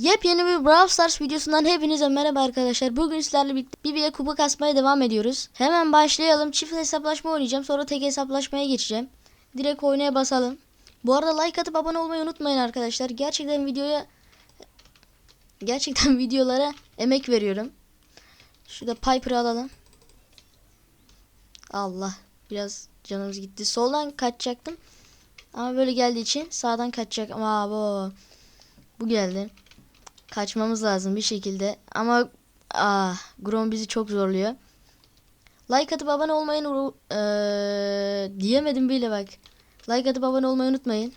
Yepyeni bir Brawl Stars videosundan hepinize merhaba arkadaşlar. Bugün sizlerle birlikte BB'ye kupa kasmaya devam ediyoruz. Hemen başlayalım. Çift hesaplaşma oynayacağım. Sonra tek hesaplaşmaya geçeceğim. Direkt oynaya basalım. Bu arada like atıp abone olmayı unutmayın arkadaşlar. Gerçekten videoya gerçekten videolara emek veriyorum. Şurada Piper'ı alalım. Allah biraz canımız gitti. Soldan kaçacaktım. Ama böyle geldiği için sağdan kaçacak. Ama bu bu geldi. Kaçmamız lazım bir şekilde. Ama ah, Grom bizi çok zorluyor. Like atıp abone olmayı unu- eee, diyemedim bile bak. Like atıp abone olmayı unutmayın.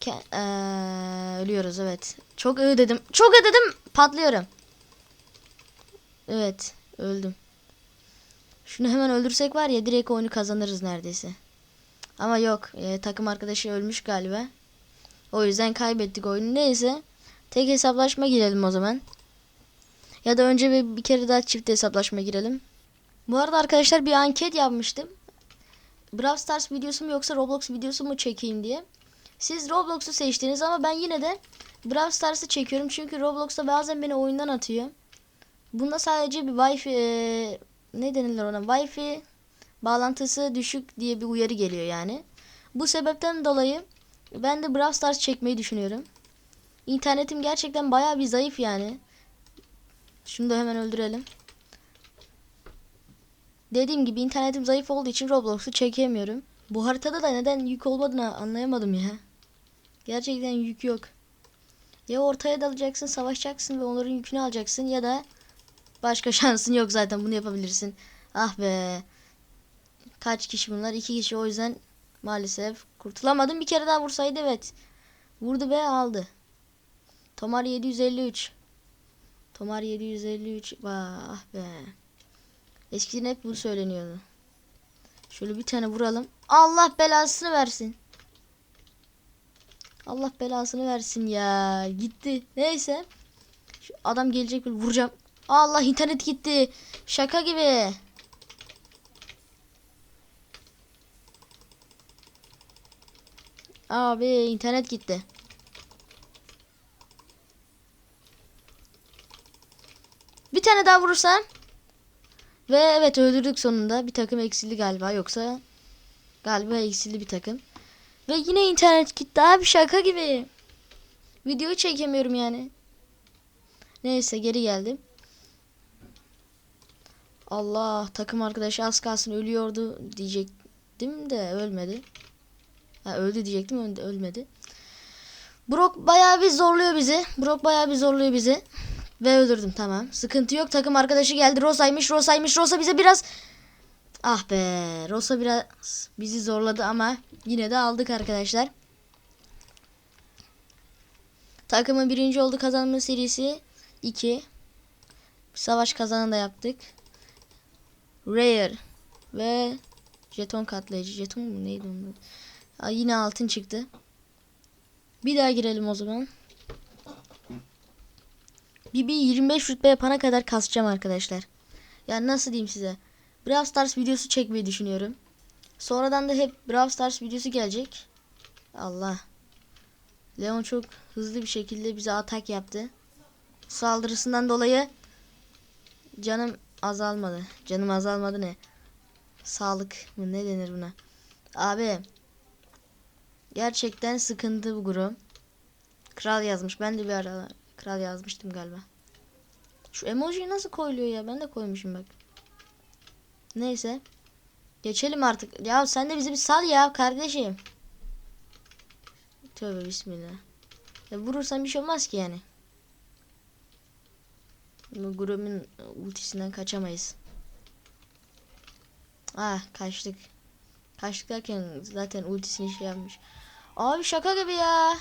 Ke eee, ölüyoruz evet. Çok ı dedim. Çok ı dedim. Patlıyorum. Evet öldüm. Şunu hemen öldürsek var ya direkt oyunu kazanırız neredeyse. Ama yok e, takım arkadaşı ölmüş galiba. O yüzden kaybettik oyunu. Neyse. Tek hesaplaşma girelim o zaman. Ya da önce bir, bir kere daha çift hesaplaşma girelim. Bu arada arkadaşlar bir anket yapmıştım. Brawl Stars videosu mu yoksa Roblox videosu mu çekeyim diye. Siz Roblox'u seçtiniz ama ben yine de Brawl Stars'ı çekiyorum. Çünkü Roblox'ta bazen beni oyundan atıyor. Bunda sadece bir Wi-Fi e, ne denilir ona? Wi-Fi bağlantısı düşük diye bir uyarı geliyor yani. Bu sebepten dolayı ben de Brawl Stars çekmeyi düşünüyorum. İnternetim gerçekten bayağı bir zayıf yani. Şunu da hemen öldürelim. Dediğim gibi internetim zayıf olduğu için Roblox'u çekemiyorum. Bu haritada da neden yük olmadığını anlayamadım ya. Gerçekten yük yok. Ya ortaya dalacaksın, savaşacaksın ve onların yükünü alacaksın ya da başka şansın yok zaten bunu yapabilirsin. Ah be. Kaç kişi bunlar? İki kişi o yüzden maalesef kurtulamadım. Bir kere daha vursaydı evet. Vurdu be aldı. Tomar 753. Tomar 753. Vah be. Eskiden hep bu söyleniyordu. Şöyle bir tane vuralım. Allah belasını versin. Allah belasını versin ya. Gitti. Neyse. Şu adam gelecek böyle vuracağım. Allah internet gitti. Şaka gibi. Abi internet gitti. Bir tane daha vurursam. Ve evet öldürdük sonunda. Bir takım eksildi galiba. Yoksa galiba eksildi bir takım. Ve yine internet gitti abi şaka gibi. Video çekemiyorum yani. Neyse geri geldim. Allah takım arkadaşı az kalsın ölüyordu diyecektim de ölmedi. Ha, öldü diyecektim öldü, ölmedi. Brock bayağı bir zorluyor bizi. Brock bayağı bir zorluyor bizi. Ve öldürdüm tamam. Sıkıntı yok. Takım arkadaşı geldi. Rosa'ymış. Rosa'ymış. Rosa bize biraz Ah be. Rosa biraz bizi zorladı ama yine de aldık arkadaşlar. Takımın birinci oldu kazanma serisi 2. Savaş kazanı da yaptık. Rare ve jeton katlayıcı. Jeton mu neydi onun? Yine altın çıktı. Bir daha girelim o zaman. BB 25 rütbe yapana kadar kasacağım arkadaşlar. Yani nasıl diyeyim size? Brawl Stars videosu çekmeyi düşünüyorum. Sonradan da hep Brawl Stars videosu gelecek. Allah. Leon çok hızlı bir şekilde bize atak yaptı. Saldırısından dolayı canım azalmadı. Canım azalmadı ne? Sağlık mı ne denir buna? Abi gerçekten sıkıntı bu grup. Kral yazmış. Ben de bir ara kral yazmıştım galiba. Şu emoji nasıl koyuluyor ya? Ben de koymuşum bak. Neyse. Geçelim artık. Ya sen de bizi bir sal ya kardeşim. Tövbe bismillah. Ya vurursan bir şey olmaz ki yani. Bu grubun ultisinden kaçamayız. Ah kaçtık. Kaçtık derken zaten ultisini şey yapmış. Abi şaka gibi ya.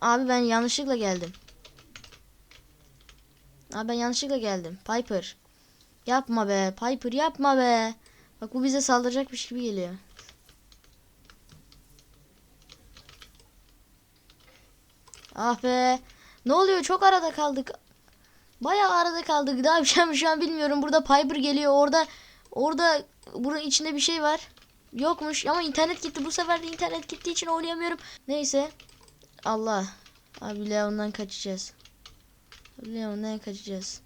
Abi ben yanlışlıkla geldim. Abi ben yanlışlıkla geldim. Piper. Yapma be. Piper yapma be. Bak bu bize saldıracakmış gibi geliyor. Ah be. Ne oluyor? Çok arada kaldık. Bayağı arada kaldık. Daha bir şey şu an bilmiyorum. Burada Piper geliyor. Orada orada bunun içinde bir şey var. Yokmuş ama internet gitti. Bu sefer de internet gittiği için oynayamıyorum. Neyse. Allah. Abi Leon'dan kaçacağız. Leon'dan kaçacağız.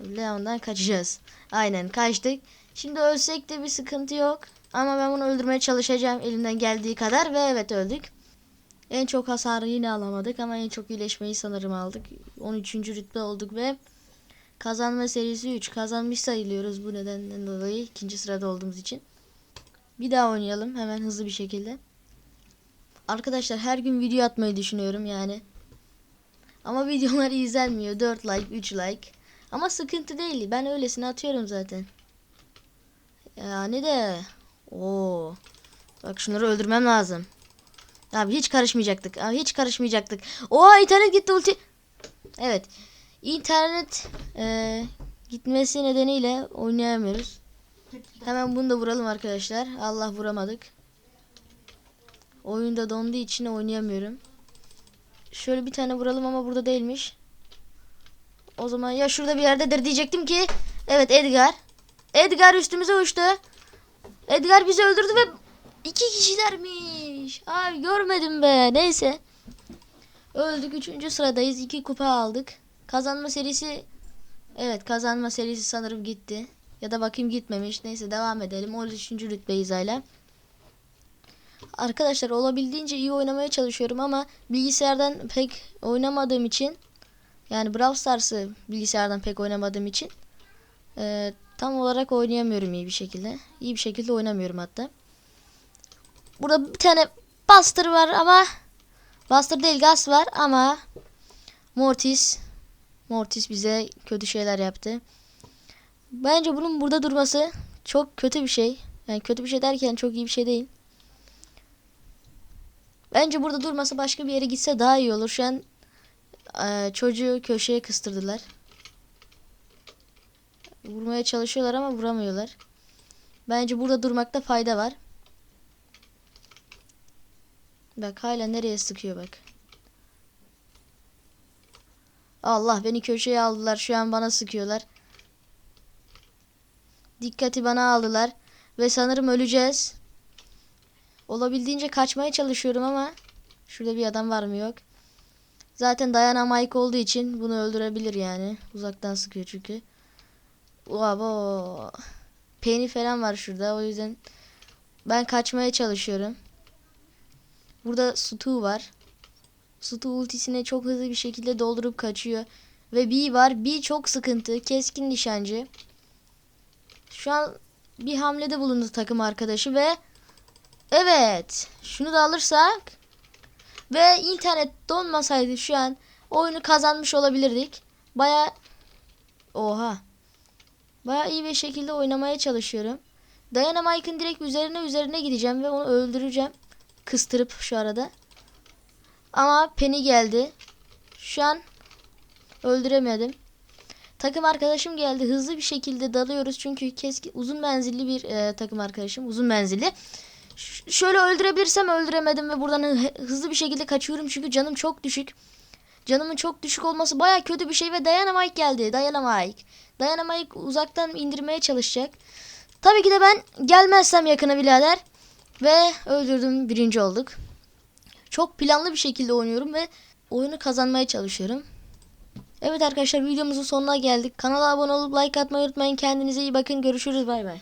Leon'dan kaçacağız. Aynen kaçtık. Şimdi ölsek de bir sıkıntı yok. Ama ben bunu öldürmeye çalışacağım elimden geldiği kadar ve evet öldük. En çok hasarı yine alamadık ama en çok iyileşmeyi sanırım aldık. 13. rütbe olduk ve kazanma serisi 3. Kazanmış sayılıyoruz bu nedenden dolayı ikinci sırada olduğumuz için. Bir daha oynayalım hemen hızlı bir şekilde. Arkadaşlar her gün video atmayı düşünüyorum yani. Ama videolar izlenmiyor. 4 like, 3 like. Ama sıkıntı değil. Ben öylesine atıyorum zaten. Yani de. Oo. Bak şunları öldürmem lazım. Abi hiç karışmayacaktık. Abi hiç karışmayacaktık. Oha internet gitti ulti. Evet. İnternet e, gitmesi nedeniyle oynayamıyoruz. Hemen bunu da vuralım arkadaşlar. Allah vuramadık. Oyunda donduğu için oynayamıyorum. Şöyle bir tane vuralım ama burada değilmiş. O zaman ya şurada bir yerdedir diyecektim ki. Evet Edgar. Edgar üstümüze uçtu. Edgar bizi öldürdü ve iki kişilermiş. Abi görmedim be. Neyse. Öldük. Üçüncü sıradayız. iki kupa aldık. Kazanma serisi Evet kazanma serisi sanırım gitti. Ya da bakayım gitmemiş. Neyse devam edelim. 13. rütbeyiz hala. Arkadaşlar olabildiğince iyi oynamaya çalışıyorum ama bilgisayardan pek oynamadığım için yani Brawl Stars'ı bilgisayardan pek oynamadığım için e, tam olarak oynayamıyorum iyi bir şekilde. İyi bir şekilde oynamıyorum hatta. Burada bir tane Buster var ama Buster değil Gas var ama Mortis Mortis bize kötü şeyler yaptı. Bence bunun burada durması çok kötü bir şey. Yani kötü bir şey derken çok iyi bir şey değil. Bence burada durmasa başka bir yere gitse daha iyi olur. Şu an e, çocuğu köşeye kıstırdılar. Vurmaya çalışıyorlar ama vuramıyorlar. Bence burada durmakta fayda var. Bak hala nereye sıkıyor bak. Allah beni köşeye aldılar. Şu an bana sıkıyorlar. Dikkati bana aldılar. Ve sanırım öleceğiz. Olabildiğince kaçmaya çalışıyorum ama şurada bir adam var mı yok. Zaten Mike olduğu için bunu öldürebilir yani. Uzaktan sıkıyor çünkü. Abo. Penny falan var şurada. O yüzden ben kaçmaya çalışıyorum. Burada Stu var. Stu ultisine çok hızlı bir şekilde doldurup kaçıyor. Ve B var. B çok sıkıntı. Keskin nişancı. Şu an bir hamlede bulundu takım arkadaşı ve evet şunu da alırsak ve internet donmasaydı şu an oyunu kazanmış olabilirdik. Baya oha. Baya iyi bir şekilde oynamaya çalışıyorum. Diana Mike'ın direkt üzerine üzerine gideceğim ve onu öldüreceğim. Kıstırıp şu arada. Ama Penny geldi. Şu an öldüremedim. Takım arkadaşım geldi. Hızlı bir şekilde dalıyoruz. Çünkü keski uzun menzilli bir e, takım arkadaşım. Uzun menzilli. Ş- şöyle öldürebilirsem öldüremedim ve buradan hı- hızlı bir şekilde kaçıyorum. Çünkü canım çok düşük. Canımın çok düşük olması baya kötü bir şey ve Mike geldi. Diana Mike uzaktan indirmeye çalışacak. Tabii ki de ben gelmezsem yakına birader. Ve öldürdüm. Birinci olduk. Çok planlı bir şekilde oynuyorum ve oyunu kazanmaya çalışıyorum. Evet arkadaşlar videomuzun sonuna geldik. Kanala abone olup like atmayı unutmayın. Kendinize iyi bakın. Görüşürüz. Bay bay.